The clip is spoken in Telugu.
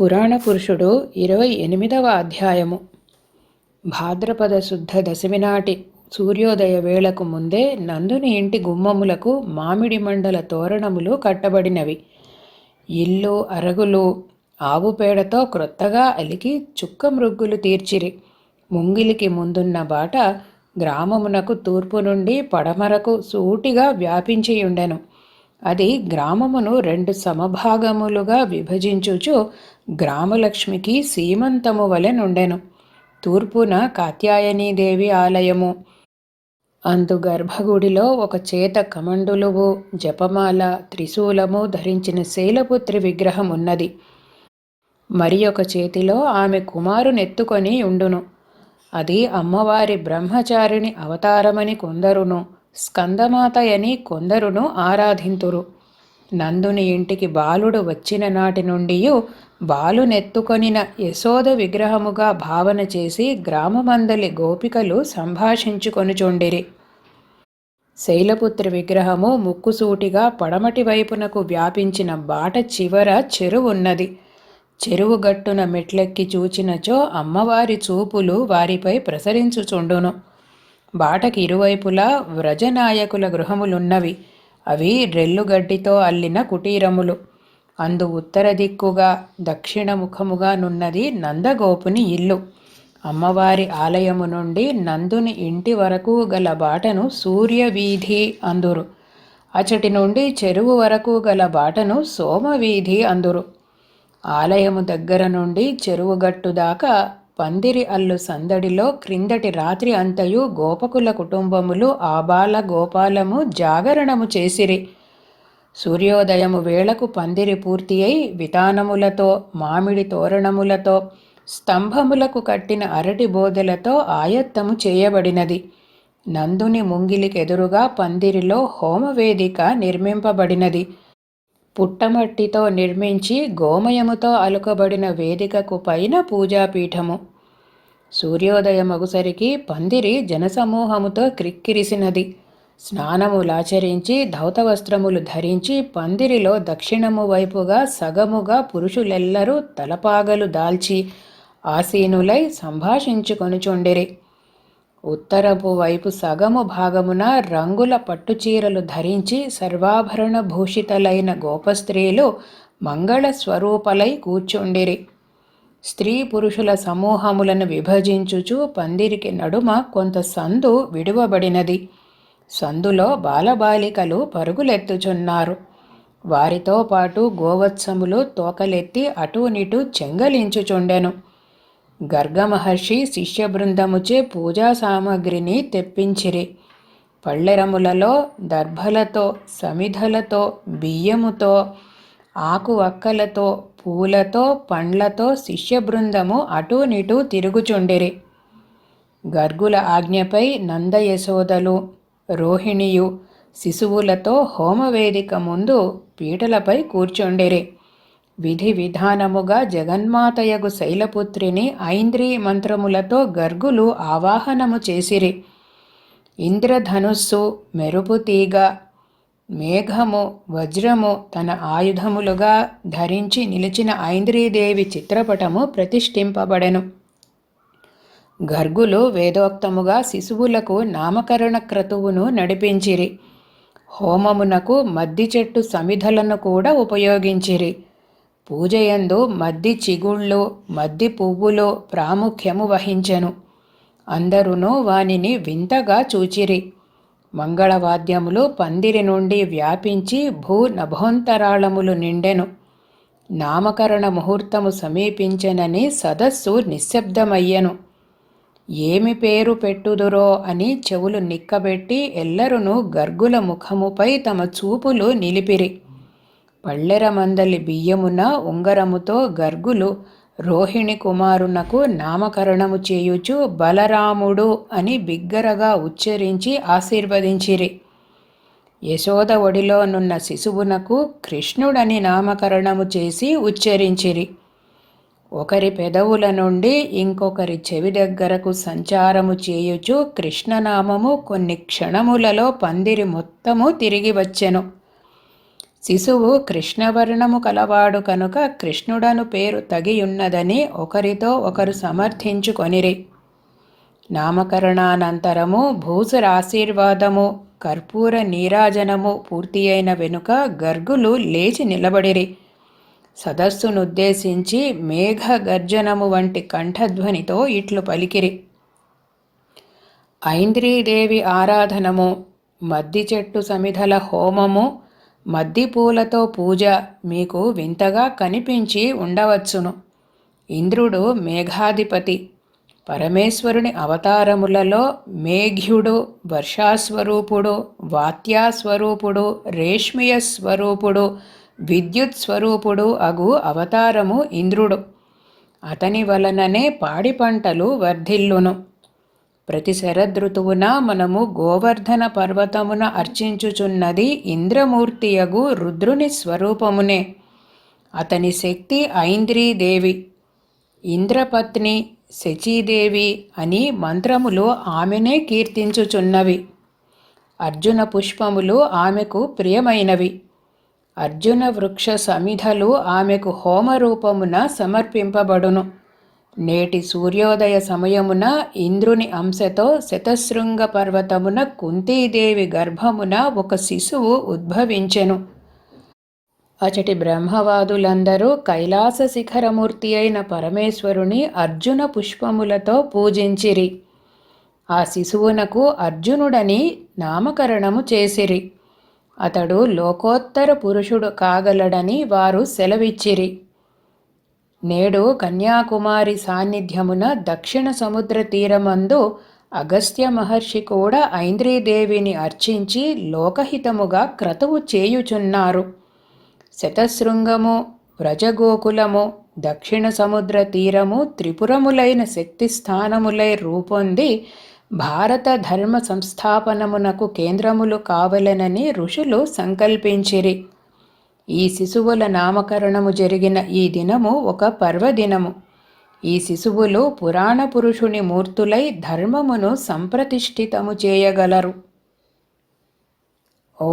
పురాణ పురుషుడు ఇరవై ఎనిమిదవ అధ్యాయము. భాద్రపద శుద్ధ దశమి నాటి సూర్యోదయ వేళకు ముందే నందుని ఇంటి గుమ్మములకు మామిడి మండల తోరణములు కట్టబడినవి. ఇల్లు అరగులు ఆవు పేడతో క్రొత్తగా అలికి చుక్క మృగ్గులు తీర్చిరి. ముంగిలికి ముందున్న బాట గ్రామమునకు తూర్పు నుండి పడమరకు సూటిగా వ్యాపించియుండెను. అది గ్రామమును రెండు సమభాగములుగా విభజించుచు గ్రామలక్ష్మికి సీమంతము వలె నుండెను. తూర్పున కాత్యాయనీదేవి ఆలయము. అందు గర్భగుడిలో ఒక చేత కమండులువు జపమాల త్రిశూలము ధరించిన శైలపుత్రి విగ్రహం ఉన్నది మరి ఒక చేతిలో ఆమె కుమారునెత్తుకొని ఉండును. అది అమ్మవారి బ్రహ్మచారిణి అవతారమని కొందరును స్కందమాతయని కొందరును ఆరాధింతురు. నందుని ఇంటికి బాలుడు వచ్చిన నాటి నుండి బాలునెత్తుకొనిన యశోద విగ్రహముగా భావన చేసి గ్రామమందలి గోపికలు సంభాషించుకొనుచుండిరి శైలపుత్రి విగ్రహము ముక్కుసూటిగా పడమటి వైపునకు వ్యాపించిన బాట చివర చెరువున్నది. చెరువు గట్టున మెట్లెక్కి చూచినచో అమ్మవారి చూపులు వారిపై ప్రసరించుచుండును బాటకి ఇరువైపులా వ్రజనాయకుల గృహములున్నవి. అవి రెల్లుగడ్డితో అల్లిన కుటీరములు. అందు ఉత్తర దిక్కుగా దక్షిణ ముఖముగా నున్నది నందగోపుని ఇల్లు. అమ్మవారి ఆలయము నుండి నందుని ఇంటి వరకు గల బాటను సూర్యవీధి అందురు. అచటి నుండి చెరువు వరకు గల బాటను సోమవీధి అందురు. ఆలయము దగ్గర నుండి చెరువుగట్టు దాకా పందిరి అల్లు సందడిలో క్రిందటి రాత్రి అంతయు గోపకుల కుటుంబములు ఆబాల గోపాలము జాగరణము చేసిరి. సూర్యోదయము వేళకు పందిరి పూర్తి అయి వితానములతో మామిడి తోరణములతో స్తంభములకు కట్టిన అరటి బోదెలతో ఆయత్తము చేయబడినది. నందుని ముంగిలికెదురుగా పందిరిలో హోమవేదిక నిర్మింపబడినది. పుట్టమట్టితో నిర్మించి గోమయముతో అలుకబడిన వేదికకు పైన పూజాపీఠము. సూర్యోదయమగుసరికి పందిరి జనసమూహముతో క్రిక్కిరిసినది. స్నానములాచరించి ధౌతవస్త్రములు ధరించి పందిరిలో దక్షిణము వైపుగా సగముగా పురుషులెల్లరూ తలపాగలు దాల్చి ఆసీనులై సంభాషించుకొనుచుండిరి. ఉత్తరపు వైపు సగము భాగమున రంగుల పట్టుచీరలు ధరించి సర్వాభరణ భూషితలైన గోపస్త్రీలు మంగళ స్వరూపలై కూర్చుండిరి. స్త్రీ పురుషుల సమూహములను విభజించుచు పందిరికి నడుమ కొంత సందు విడువబడినది. సందులో బాలబాలికలు పరుగులెత్తుచున్నారు. వారితో పాటు గోవత్సములు తోకలెత్తి అటూనిటూ చెంగలించుచుండెను. గర్గమహర్షి శిష్య బృందముచే పూజా సామగ్రిని తెప్పించిరి. పళ్ళెరములలో దర్భలతో సమిధలతో బియ్యముతో ఆకు వక్కలతో పూలతో పండ్లతో శిష్య బృందము అటూనిటూ తిరుగుచుండిరి. గర్గుల ఆజ్ఞపై నందయశోదలు రోహిణియు శిశువులతో హోమవేదిక ముందు పీటలపై కూర్చుండిరి. విధి విధానముగా జగన్మాతయగు శైలపుత్రిని ఐంద్రీ మంత్రములతో గర్గులు ఆవాహనము చేసిరి. ఇంద్రధనుస్సు మెరుపు తీగ మేఘము వజ్రము తన ఆయుధములుగా ధరించి నిలిచిన ఐంద్రీదేవి చిత్రపటము ప్రతిష్ఠింపబడెను. గర్గులు వేదోక్తముగా శిశువులకు నామకరణ క్రతువును నడిపించిరి. హోమమునకు మద్ది చెట్టు సమిధలను కూడా ఉపయోగించిరి. పూజయందు మద్ది చిగుళ్ళు మద్ది పువ్వులు ప్రాముఖ్యము వహించెను. అందరును వానిని వింతగా చూచిరి. మంగళవాద్యములు పందిరి నుండి వ్యాపించి భూ నభోంతరాళములు నిండెను. నామకరణ ముహూర్తము సమీపించెనని సదస్సు నిశ్శబ్దమయ్యెను. ఏమి పేరు పెట్టుదురో అని చెవులు నిక్కబెట్టి ఎల్లరును గర్గుల ముఖముపై తమ చూపులు నిలిపిరి. పళ్ళెర మందలి బియ్యమున ఉంగరముతో గర్గులు రోహిణి కుమారునకు నామకరణము చేయుచు బలరాముడు అని బిగ్గరగా ఉచ్చరించి ఆశీర్వదించిరి. యశోద ఒడిలోనున్న శిశువునకు కృష్ణుడని నామకరణము చేసి ఉచ్చరించిరి. ఒకరి పెదవుల నుండి ఇంకొకరి చెవి దగ్గరకు సంచారము చేయుచు కృష్ణనామము కొన్ని క్షణములలో పందిరి మొత్తము తిరిగి వచ్చెను. శిశువు కృష్ణవర్ణము కలవాడు కనుక కృష్ణుడను పేరు తగియున్నదని ఒకరితో ఒకరు సమర్థించుకొనిరి. నామకరణానంతరము భూసురాశీర్వాదము కర్పూర నీరాజనము పూర్తి అయిన వెనుక గర్గులు లేచి నిలబడిరి. సదస్సునుద్దేశించి మేఘ గర్జనము వంటి కంఠధ్వనితో ఇట్లు పలికిరి. ఐంద్రీదేవి ఆరాధనము మద్ది చెట్టు సమిధల హోమము మద్ది పూలతో పూజ మీకు వింతగా కనిపించి ఉండవచ్చును. ఇంద్రుడు మేఘాధిపతి. పరమేశ్వరుని అవతారములలో మేఘ్యుడు వర్షాస్వరూపుడు వాత్యాస్వరూపుడు రేష్మియ స్వరూపుడు విద్యుత్ స్వరూపుడు అగు అవతారము ఇంద్రుడు. అతని వలననే పాడి పంటలు వర్ధిల్లును. ప్రతి శరదృతువున మనము గోవర్ధన పర్వతమున అర్చించుచున్నది ఇంద్రమూర్తియగు రుద్రుని స్వరూపమునే. అతని శక్తి ఐంద్రీదేవి. ఇంద్రపత్ని శచీదేవి అని మంత్రములు ఆమెనే కీర్తించుచున్నవి. అర్జున పుష్పములు ఆమెకు ప్రియమైనవి. అర్జున వృక్ష సమిధలు ఆమెకు హోమరూపమున సమర్పింపబడును. నేటి సూర్యోదయ సమయమున ఇంద్రుని అంశతో శతశృంగ పర్వతమున కుంతీదేవి గర్భమున ఒక శిశువు ఉద్భవించెను. అచటి బ్రహ్మవాదులందరూ కైలాస శిఖరమూర్తి అయిన పరమేశ్వరుని అర్జున పుష్పములతో పూజించిరి. ఆ శిశువునకు అర్జునుడని నామకరణము చేసిరి. అతడు లోకోత్తర పురుషుడు కాగలడని వారు సెలవిచ్చిరి. నేడు కన్యాకుమారి సాన్నిధ్యమున దక్షిణ సముద్ర తీరమందు అగస్త్య మహర్షి కూడా ఐంద్రీదేవిని అర్చించి లోకహితముగా క్రతువు చేయుచున్నారు. శతశృంగము వ్రజగోకులము దక్షిణ సముద్ర తీరము త్రిపురములైన శక్తి స్థానములై రూపొంది భారత ధర్మ సంస్థాపనమునకు కేంద్రములు కావలెనని ఋషులు సంకల్పించిరి. ఈ శిశువుల నామకరణము జరిగిన ఈ దినము ఒక పర్వదినము. ఈ శిశువులు పురాణ పురుషుని మూర్తులై ధర్మమును సంప్రతిష్ఠితము చేయగలరు. ఓ